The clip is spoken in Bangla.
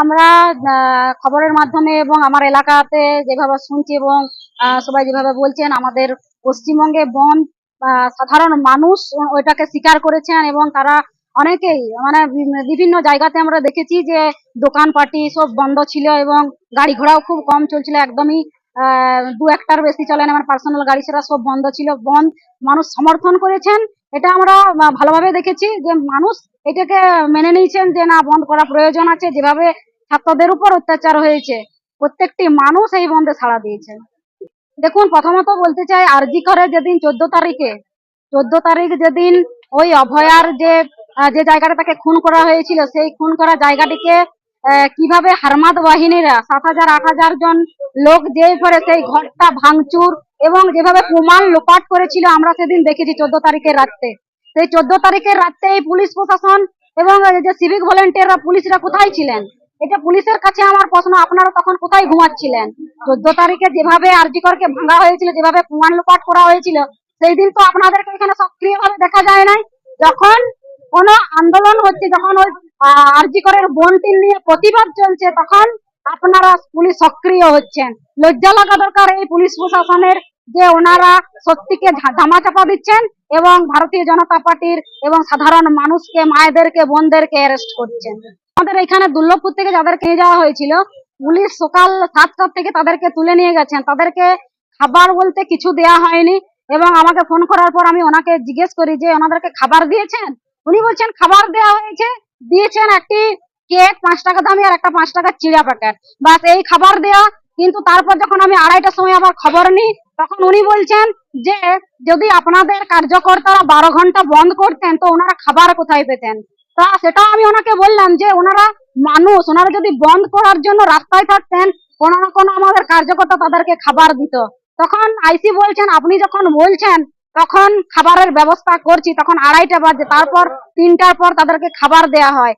আমরা খবরের মাধ্যমে এবং আমার এলাকাতে যেভাবে শুনছি এবং সবাই যেভাবে বলছেন, আমাদের পশ্চিমবঙ্গে বন সাধারণ মানুষ ওইটাকে স্বীকার করেছেন এবং তারা অনেকেই মানে বিভিন্ন জায়গাতে আমরা দেখেছি যে দোকানপাটি সব বন্ধ ছিল এবং গাড়ি ঘোড়াও খুব কম চলছিল, একদমই দু একটার বেশি চলে না আমার পার্সোনাল গাড়ি ছাড়া সব বন্ধ ছিল। বন্ধ মানুষ সমর্থন করেছেন, এটা আমরা ভালোভাবে দেখেছি যে মানুষ এটাকে মেনে নিয়েছেন যে না, বন্ধ করা প্রয়োজন আছে। যেভাবে ছাত্রদের উপর অত্যাচার হয়েছে। প্রত্যেকটি মানুষ এই বন্ধে সাড়া দিয়েছে। দেখুন, প্রথমত বলতে চাই, আরজি করে যেদিন চোদ্দ তারিখে, চোদ্দ তারিখ যেদিন ওই অভয়ার যে যে জায়গাটা তাকে খুন করা হয়েছিল, সেই খুন করা জায়গাটিকে কীভাবে হারমাদ বাহিনীরা সাত হাজার, আট হাজার জন লোক যে করে সেই ঘরটা ভাঙচুর এবং যেভাবে প্রমাণ লোপাট করেছিল, আমরা সেদিন দেখেছি চোদ্দ তারিখের রাত্রে। সেই চোদ্দ তারিখের রাত্রে এই পুলিশ প্রশাসন এবং যে সিভিক ভলেন্টিয়াররা পুলিশরা কোথায় ছিলেন? এটা পুলিশের কাছে আমার প্রশ্ন, আপনারা তখন কোথায় ঘুমাচ্ছিলেন? চোদ্দ তারিখে যেভাবে আরজিকরকে ভাঙা হয়েছিল, যেভাবে প্রমাণ লোপাট করা হয়েছিল, সেই দিন তো আপনাদেরকে এখানে সক্রিয় ভাবে দেখা যায় নাই। যখন কোন আন্দোলন হচ্ছে, যখন ওই আরজিকরের বনটি নিয়ে প্রতিবাদ চলছে, তখন আপনারা পুলিশ সক্রিয় হচ্ছেন। লজ্জা লাগা দরকার এই পুলিশ প্রশাসনের যে ওনারা সত্যিকে ধামাচাপা দিচ্ছেন এবং ভারতীয় জনতা পার্টির এবং সাধারণ মানুষকে, মায়েদেরকে, বোনদেরকে অ্যারেস্ট করছেন। আমাদের এখানে দুর্লভপুর থেকে যাদেরকে নিয়ে যাওয়া হয়েছিল, পুলিশ সকাল সাতটার থেকে তাদেরকে তুলে নিয়ে গেছেন। তাদেরকে খাবার বলতে কিছু দেয়া হয়নি এবং আমাকে ফোন করার পর আমি ওনাকে জিজ্ঞেস করি যে, ওনাদেরকে খাবার দিয়েছেন? উনি বলছেন, খাবার দেওয়া হয়েছে। দিয়েছেন একটি কেক, পাঁচ টাকা দামি আর একটা পাঁচ টাকার চিড়া প্যাকেট বাস এই খাবার দেওয়া কিন্তু তারপর যখন আমি আড়াইটার সময় আবার খবর নিই, তখন উনি বলছেন যে, যদি আপনাদের কার্যকর্তারা বারো ঘণ্টা বন্ধ করতেন, তো ওনারা খাবার কোথায় পেতেন? তা সেটা আমি ওনাকে বললাম যে ওনারা মানুষ, ওনারা যদি বন্ধ করার জন্য রাস্তায় থাকতেন, কোনো না কোনো আমাদের কার্যকর্তা তাদেরকে খাবার দিত। তখন আইসি বলছেন, আপনি যখন বলছেন, তখন খাবারের ব্যবস্থা করছি, তখন আড়াইটা বাজে, তারপর তিনটার পর তাদেরকে খাবার দেয়া হয়।